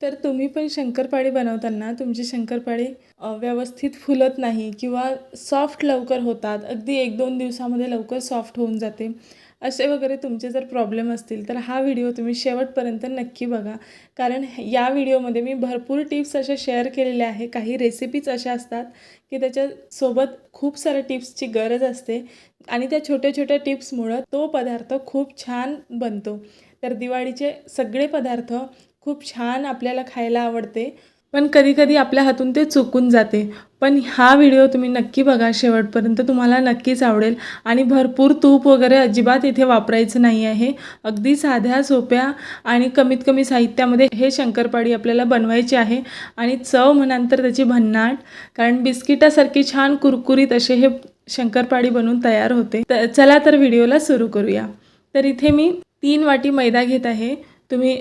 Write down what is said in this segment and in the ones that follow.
तर तुम्ही पण शंकरपाळी बनवताना तुमची शंकरपाळी व्यवस्थित फुलत नाही किंवा सॉफ्ट लवकर होतात. अगदी एक दोन दिवसामध्ये लवकर सॉफ्ट होऊन जाते. असे वगैरे तुमचे जर प्रॉब्लेम असतील तर हा व्हिडिओ तुम्ही शेवटपर्यंत नक्की बघा. कारण या व्हिडिओमध्ये मी भरपूर टिप्स अशा शेअर केलेल्या आहे. काही रेसिपीज अशा असतात की त्याच्यासोबत खूप साऱ्या टिप्सची गरज असते आणि त्या छोट्या छोट्या टिप्समुळं तो पदार्थ खूप छान बनतो. तर दिवाळीचे सगळे पदार्थ खूप छान आपल्याला खायला आवडते. पण कधीकधी आपल्या हातून ते चुकून जाते. पण हा व्हिडिओ तुम्ही नक्की बघा शेवटपर्यंत. तुम्हाला नक्कीच आवडेल. आणि भरपूर तूप वगैरे अजिबात इथे वापरायचं नाही आहे. अगदी साध्या सोप्या आणि कमीत कमी साहित्यामध्ये हे शंकरपाळी आपल्याला बनवायची आहे. आणि चव म्हणाल तर त्याची भन्नाट. कारण बिस्किटासारखी छान कुरकुरीत असे हे शंकरपाळी बनवून तयार होते. तर चला तर व्हिडिओला सुरू करूया. तर इथे मी तीन वाटी मैदा घेत आहे. तुम्ही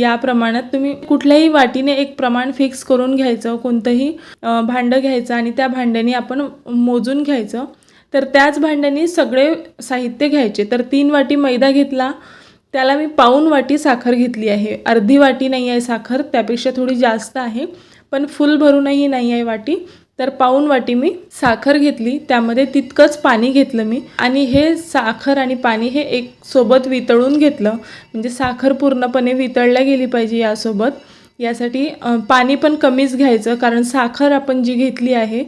या प्रमाणात तुम्ही कुठल्याही वाटीने एक प्रमाण फिक्स करून घ्यायचं कोणतंही भांडं घ्यायचं आणि त्या भांड्याने आपण मोजून घ्यायचं. तर त्याच भांड्याने सगळे साहित्य घ्यायचे. तर तीन वाटी मैदा घेतला त्याला मी पाऊन वाटी साखर घेतली आहे. अर्धी वाटी नाही आहे साखर त्यापेक्षा थोडी जास्त आहे. पण फुल भरूनही नाही आहे वाटी. तर पाऊण वाटी मी साखर घेतली. त्यामध्ये तितकंच पाणी घेतलं मी. आणि हे साखर आणि पाणी हे एक सोबत वितळून घेतलं. म्हणजे साखर पूर्णपणे वितळल्या गेली पाहिजे यासोबत. यासाठी पाणी पण कमीच घ्यायचं. कारण साखर आपण जी घेतली आहे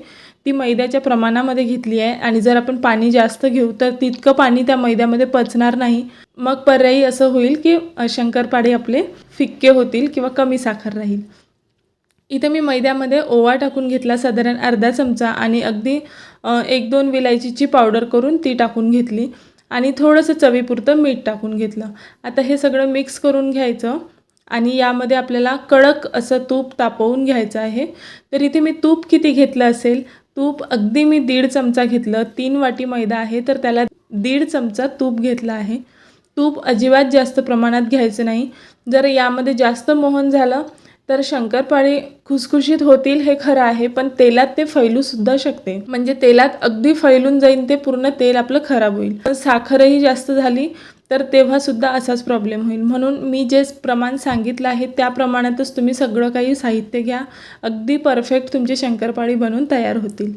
ती मैद्याच्या प्रमाणामध्ये घेतली आहे. आणि जर आपण पाणी जास्त घेऊ तर तितकं पाणी त्या मैद्यामध्ये पचणार नाही. मग पर्यायी असं होईल की शंकरपाडे शंकरपाळे आपले फिक्के होतील किंवा कमी साखर राहील. इथे मी मैद्यामध्ये ओवा टाकून घेतला साधारण अर्धा चमचा आणि अगदी एक दोन विलायचीची पावडर करून ती टाकून घेतली आणि थोडंसं चवीपुरतं मीठ टाकून घेतलं. आता हे सगळं मिक्स करून घ्यायचं आणि यामध्ये आपल्याला कडक असं तूप तापवून घ्यायचं आहे. तर इथे मी तूप किती घेतलं असेल? तूप अगदी मी दीड चमचा घेतलं. तीन वाटी मैदा आहे तर त्याला दीड चमचा तूप घेतला आहे. तूप अजिबात जास्त प्रमाणात घ्यायचं नाही. जर यामध्ये जास्त मोहन झालं तर शंकरपाळी खुसखुशीत होतील हे खरं आहे पण तेलात ते फैलू सुद्धा शकते. म्हणजे तेलात अगदी फैलून जाईन ते पूर्ण तेल आपलं खराब होईल. पण साखरही जास्त झाली तर तेव्हा सुद्धा असाच प्रॉब्लेम होईल. म्हणून मी जे प्रमाण सांगितलं आहे त्या प्रमाणातच तुम्ही सगळं काही साहित्य घ्या. अगदी परफेक्ट तुमची शंकरपाळी बनवून तयार होतील.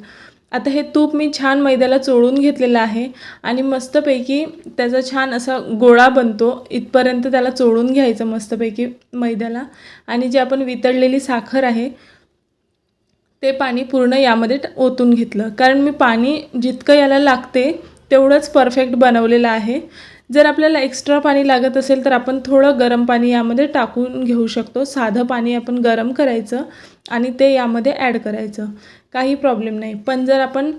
आता हे तूप मी छान मैद्याला चोळून घेतलेलं आहे आणि मस्तपैकी त्याचा छान असा गोळा बनतो. इथपर्यंत त्याला चोळून घ्यायचं मस्तपैकी मैद्याला. आणि जे आपण वितळलेली साखर आहे ते पाणी पूर्ण यामध्ये ओतून घेतलं. कारण मी पाणी जितकं याला लागते तेवढंच परफेक्ट बनवलेलं आहे. जर आपल्याला एक्स्ट्रा पाणी लागत असेल तर आपण थोडं गरम पाणी यामध्ये टाकून घेऊ शकतो. साधं पाणी आपण गरम करायचं आणि ते यामध्ये ॲड करायचं. काही प्रॉब्लेम नाही. पण जर आपण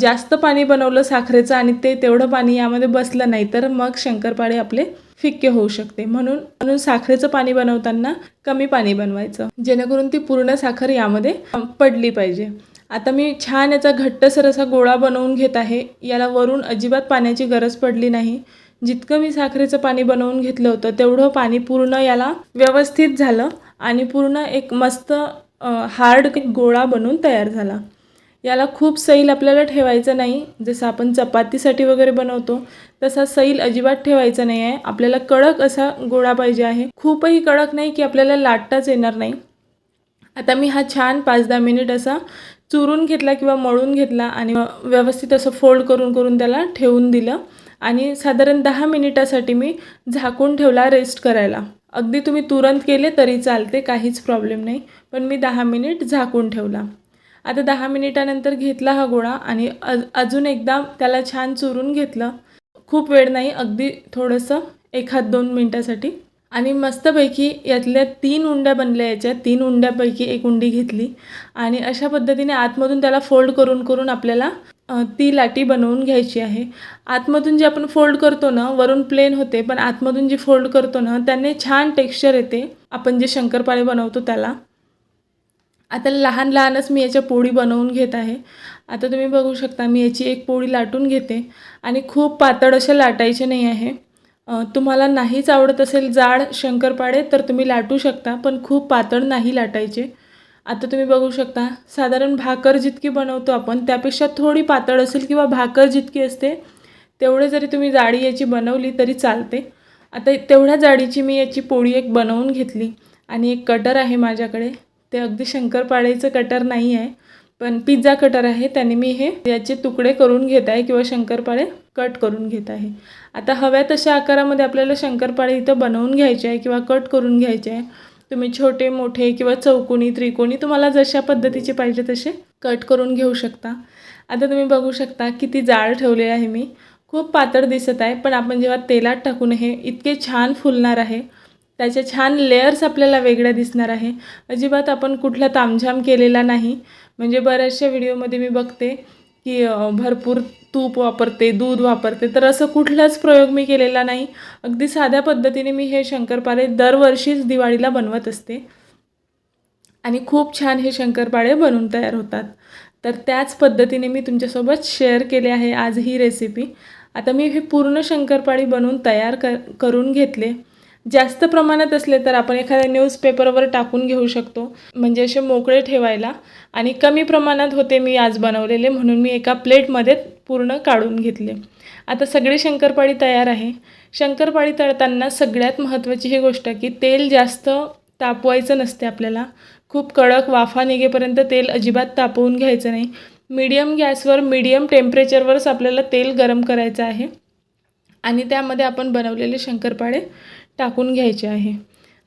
जास्त पाणी बनवलं साखरेचं आणि ते तेवढं पाणी यामध्ये बसलं नाही तर मग शंकरपाळे आपले फिक्के होऊ शकते. म्हणून म्हणून साखरेचं पाणी बनवताना कमी पाणी बनवायचं. जेणेकरून ती पूर्ण साखर यामध्ये पडली पाहिजे. आता मी छान याचा घट्टसर असा गोळा बनवून घेत आहे. याला वरून अजिबात पाण्याची गरज पडली नाही. जितकं मी साखरेचं पाणी बनवून घेतलं होतं तेवढं पाणी पूर्ण याला व्यवस्थित झालं आणि पूर्ण एक मस्त हार्ड गोळा बनवून तयार झाला. याला खूप सैल आपल्याला ठेवायचं नाही. जसं आपण चपातीसाठी वगैरे बनवतो तसा सैल अजिबात ठेवायचा नाही आहे. आपल्याला कडक असा गोळा पाहिजे आहे. खूपही कडक नाही की आपल्याला लाटताच येणार नाही. आता मी हा छान पाच दहा मिनिट असा चुरून घेतला किंवा मळून घेतला आणि व्यवस्थित असं फोल्ड करून करून त्याला ठेवून दिलं. आणि साधारण दहा मिनिटासाठी मी झाकून ठेवला रेस्ट करायला. अगदी तुम्ही तुरंत केले तरी चालते काहीच प्रॉब्लेम नाही. पण मी दहा मिनिट झाकून ठेवला. आता दहा मिनिटानंतर घेतला हा गोळा आणि अज अजून एकदा त्याला छान चुरून घेतलं. खूप वेळ नाही अगदी थोडंसं एखाद दोन मिनटासाठी. आणि मस्तपैकी यातल्या तीन उंड्या बनल्या याच्या तीन उंड्यापैकी एक उंडी घेतली. आणि अशा पद्धतीने आतमधून त्याला फोल्ड करून करून आपल्याला ती लाटी बनवून घ्यायची आहे. आतमधून जे आपण फोल्ड करतो ना वरून प्लेन होते पण आतमधून जी फोल्ड करतो ना त्याने छान टेक्स्चर येते. आपण जे शंकरपाळे बनवतो त्याला. आता लहान लहानच मी याच्या पोळी बनवून घेत आहे. आता तुम्ही बघू शकता मी याची एक पोळी लाटून घेते. आणि खूप पातळ अशा लाटायचे नाही आहे. तुम्हाला नाहीच आवडत असेल जाड शंकरपाळे तर तुम्ही लाटू शकता पण खूप पातळ नाही लाटायचे. आता तुम्ही बघू शकता साधारण भाकर जितकी बनवतो आपण त्यापेक्षा थोडी पातळ असेल किंवा भाकर जितकी असते तेवढे जरी तुम्ही जाडी याची बनवली तरी चालते. आता तेवढ्या जाडीची मी याची पोळी एक बनवून घेतली आणि एक कटर आहे माझ्याकडे. ते अगदी शंकरपाळेचं कटर नाही आहे पण पिझ्झा कटर आहे त्याने मी हे याचे तुकडे करून घेत आहे किंवा शंकरपाळे कट करून घेत आहे. आता हव्या तशा आकारामध्ये आपल्याला शंकरपाळे इथं बनवून घ्यायचे आहे किंवा कट करून घ्यायचे आहे. तुम्ही छोटे मोठे किंवा चौकोनी त्रिकोणी तुम्हाला जशा पद्धतीचे पाहिजे तसे कट करून घेऊ शकता. आता तुम्ही बघू शकता किती जाळ ठेवले आहे मी. खूप पातळ दिसत आहे पण आपण जेव्हा तेलात टाकून हे इतके छान फुलणार आहे त्याचे छान लेयर्स आपल्याला वेगळ्या दिसणार आहे. अजिबात आपण कुठला तामझाम केलेला नाही. म्हणजे बऱ्याचशा व्हिडिओमध्ये मी बघते की भरपूर तूप वापरते दूध वापरते. तर असं कुठलाच प्रयोग मी केलेला नाही. अगदी साध्या पद्धतीने मी हे शंकरपाळे दरवर्षीच दिवाळीला बनवत असते. आणि खूप छान हे शंकरपाळे बनून तयार होतात. तर त्याच पद्धतीने मी तुमच्यासोबत शेअर केले आहे आज ही रेसिपी. आता मी हे पूर्ण शंकरपाळी बनवून तयार कर करून घेतले. जास्त प्रमाणात असले तर आपण एखाद्या न्यूजपेपरवर टाकून घेऊ शकतो. म्हणजे असे मोकळे ठेवायला. आणि कमी प्रमाणात होते मी आज बनवलेले म्हणून मी एका प्लेटमध्ये पूर्ण काढून घेतले. आता सगळी शंकरपाळी तयार आहे. शंकरपाळी तळताना सगळ्यात महत्त्वाची ही गोष्ट की तेल जास्त तापवायचं नसते आपल्याला. खूप कडक वाफा निघेपर्यंत तेल अजिबात तापवून घ्यायचं नाही. मीडियम गॅसवर मीडियम टेम्परेचरवरच आपल्याला तेल गरम करायचं आहे. आणि त्यामध्ये आपण बनवलेले शंकरपाळे टाकून घ्यायचे आहे.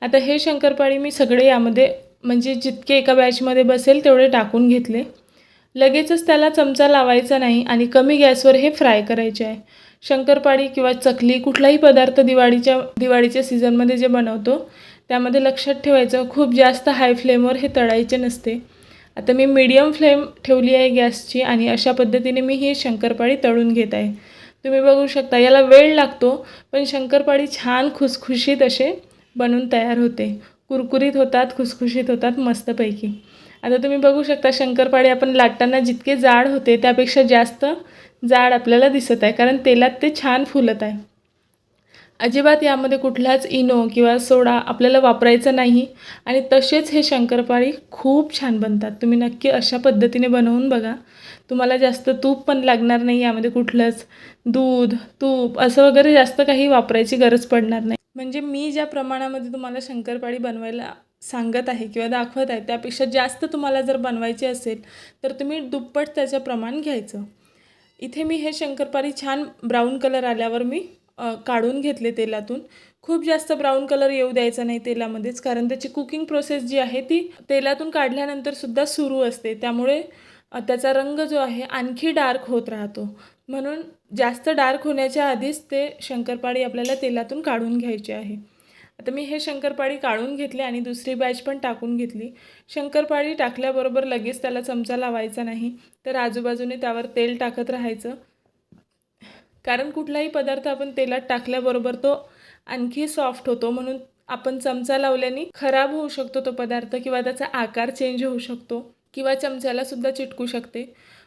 आता हे शंकरपाळी मी सगळे यामध्ये म्हणजे जितके एका बॅचमध्ये बसेल तेवढे टाकून घेतले. लगेचच त्याला चमचा लावायचा नाही आणि कमी गॅसवर हे फ्राय करायचे आहे. शंकरपाळी किंवा चकली कुठलाही पदार्थ दिवाळीच्या दिवाळीच्या सीझनमध्ये जे बनवतो त्यामध्ये लक्षात ठेवायचं खूप जास्त हाय फ्लेमवर हे तळायचे नसते. आता मी मीडियम फ्लेम ठेवली आहे गॅसची आणि अशा पद्धतीने मी ही शंकरपाळी तळून घेत आहे. तुम्ही बघू शकता याला वेळ लागतो पण शंकरपाळी छान खुसखुशीत असे बनून तयार होते. कुरकुरीत होतात खुसखुशीत होतात मस्तपैकी. आता तुम्ही बघू शकता शंकरपाळी आपण लाटताना जितके जाड होते त्यापेक्षा जास्त जाड आपल्याला दिसत आहे कारण तेलात ते छान फुलत आहे. अजिबात यामध्ये कुठलाच इनो किंवा सोडा आपल्याला वापरायचा नाही. आणि तसेच हे शंकरपाळी खूप छान बनतात. तुम्ही नक्की अशा पद्धतीने बनवून बघा. तुम्हाला जास्त तूप पण लागणार नाही यामध्ये कुठलंच. दूध तूप असं वगैरे जास्त काही वापरायची गरज पडणार नाही. म्हणजे मी ज्या प्रमाणामध्ये तुम्हाला शंकरपाळी बनवायला सांगत आहे किंवा दाखवत आहे त्यापेक्षा जास्त तुम्हाला जर बनवायची असेल तर तुम्ही दुप्पट त्याचं प्रमाण घ्यायचं. इथे मी हे शंकरपाळी छान ब्राऊन कलर आल्यावर मी काढून घेतले तेलातून. खूप जास्त ब्राऊन कलर येऊ द्यायचा नाही तेलामध्येच कारण त्याची कुकिंग प्रोसेस जी आहे ती तेलातून काढल्यानंतर सुद्धा सुरू असते. त्यामुळे त्याचा रंग जो आहे आणखी डार्क होत राहतो. म्हणून जास्त डार्क होण्याच्या आधीच ते शंकरपाळी आपल्याला तेलातून काढून घ्यायचे आहे. आता मी हे शंकरपाळी काढून घेतले आणि दुसरी बॅच पण टाकून घेतली. शंकरपाळी टाकल्याबरोबर लगेच त्याला चमचा लावायचा नाही. तर आजूबाजूने त्यावर तेल टाकत राहायचं. कारण कुठलाही पदार्थ आपण तेलात टाकल्याबरोबर तो आणखी सॉफ्ट होतो. म्हणून आपण चमचा लावल्याने खराब होऊ शकतो तो पदार्थ किंवा त्याचा आकार चेंज होऊ शकतो किंवा चमच्यालासुद्धा चिटकू शकते.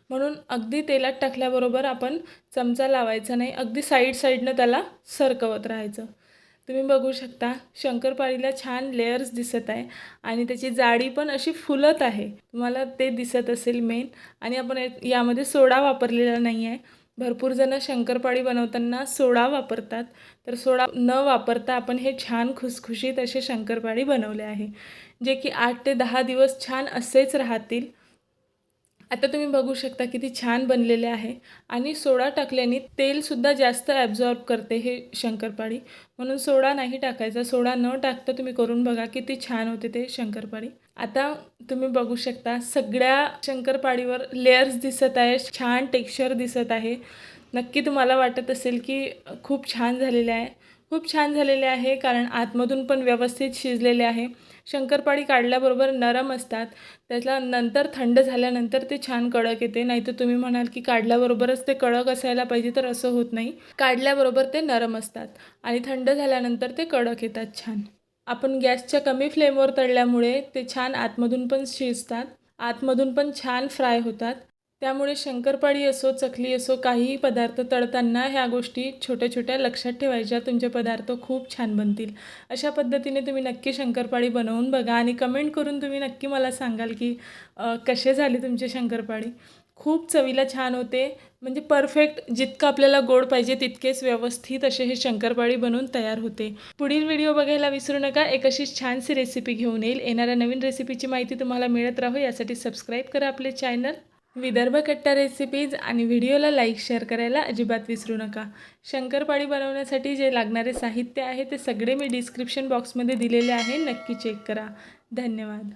म्हणून अगदी तेलात टाकल्याबरोबर आपण चमचा लावायचा नाही. अगदी साईड साईडनं त्याला सरकवत राहायचं. तुम्ही बघू शकता शंकरपाळीला छान लेयर्स दिसत आहे आणि त्याची जाडी पण अशी फुलत आहे. तुम्हाला ते दिसत असेल मेन आणि आपण यामध्ये सोडा वापरलेला नाही आहे भरपूर जण शंकरपाळी बनवताना सोडा वापरतात. तर सोडा न वापरता आपण हे छान खुसखुशीत असे शंकरपाळी बनवले आहे. जे की आठ ते दहा दिवस छान असेच राहतील. आता तुम्ही बघू शकता किती छान बनलेले आहे. आणि सोडा टाकल्याने तेलसुद्धा जास्त ॲब्झॉर्ब करते हे शंकरपाळी. म्हणून सोडा नाही टाकायचा. सोडा न टाकता तुम्ही करून बघा किती छान होते ते शंकरपाळी. आता तुम्ही बघू शकता सगळ्या शंकरपाळीवर लेयर्स दिसत आहे छान टेक्स्चर दिसत आहे. नक्की तुम्हाला वाटत असेल की खूप छान झालेले आहे. खूप छान झालेले आहे कारण आतमधून पण व्यवस्थित शिजलेले आहे. शंकरपाळी काढल्याबरोबर नरम असतात. त्याला नंतर थंड झाल्यानंतर ते छान कडक येते. नाहीतर तुम्ही म्हणाल की काढल्याबरोबरच ते कडक असायला पाहिजे तर असं होत नाही. काढल्याबरोबर ते नरम असतात आणि थंड झाल्यानंतर ते कडक येतात छान. आपण गॅसच्या कमी फ्लेमवर तळल्यामुळे ते छान आतमधून पण शिजतात आतमधून पण छान फ्राय होतात. त्यामुळे शंकरपाळी असो चकली असो काहीही पदार्थ तळताना ह्या गोष्टी छोट्या छोट्या लक्षात ठेवायच्या. तुमचे पदार्थ खूप छान बनतील. अशा पद्धतीने तुम्ही नक्की शंकरपाळी बनवून बघा आणि कमेंट करून तुम्ही नक्की मला सांगाल की कसे झाले तुमचे शंकरपाळी? खूप चवीला छान होते. म्हणजे परफेक्ट जितकं आपल्याला गोड पाहिजे तितकेच व्यवस्थित असे हे शंकरपाळी बनवून तयार होते. पुढील व्हिडिओ बघायला विसरू नका. एक अशीच छानशी रेसिपी घेऊन येईल. येणाऱ्या नवीन रेसिपीची माहिती तुम्हाला मिळत राहू. यासाठी सबस्क्राईब करा आपले चॅनल विदर्भ कट्टा रेसिपीज आणि व्हिडिओला लाईक शेअर करायला अजिबात विसरू नका. शंकरपाळी बनवण्यासाठी जे लागणारे साहित्य आहे ते सगळे मी डिस्क्रिप्शन बॉक्समध्ये दिलेले आहे. नक्की चेक करा. धन्यवाद.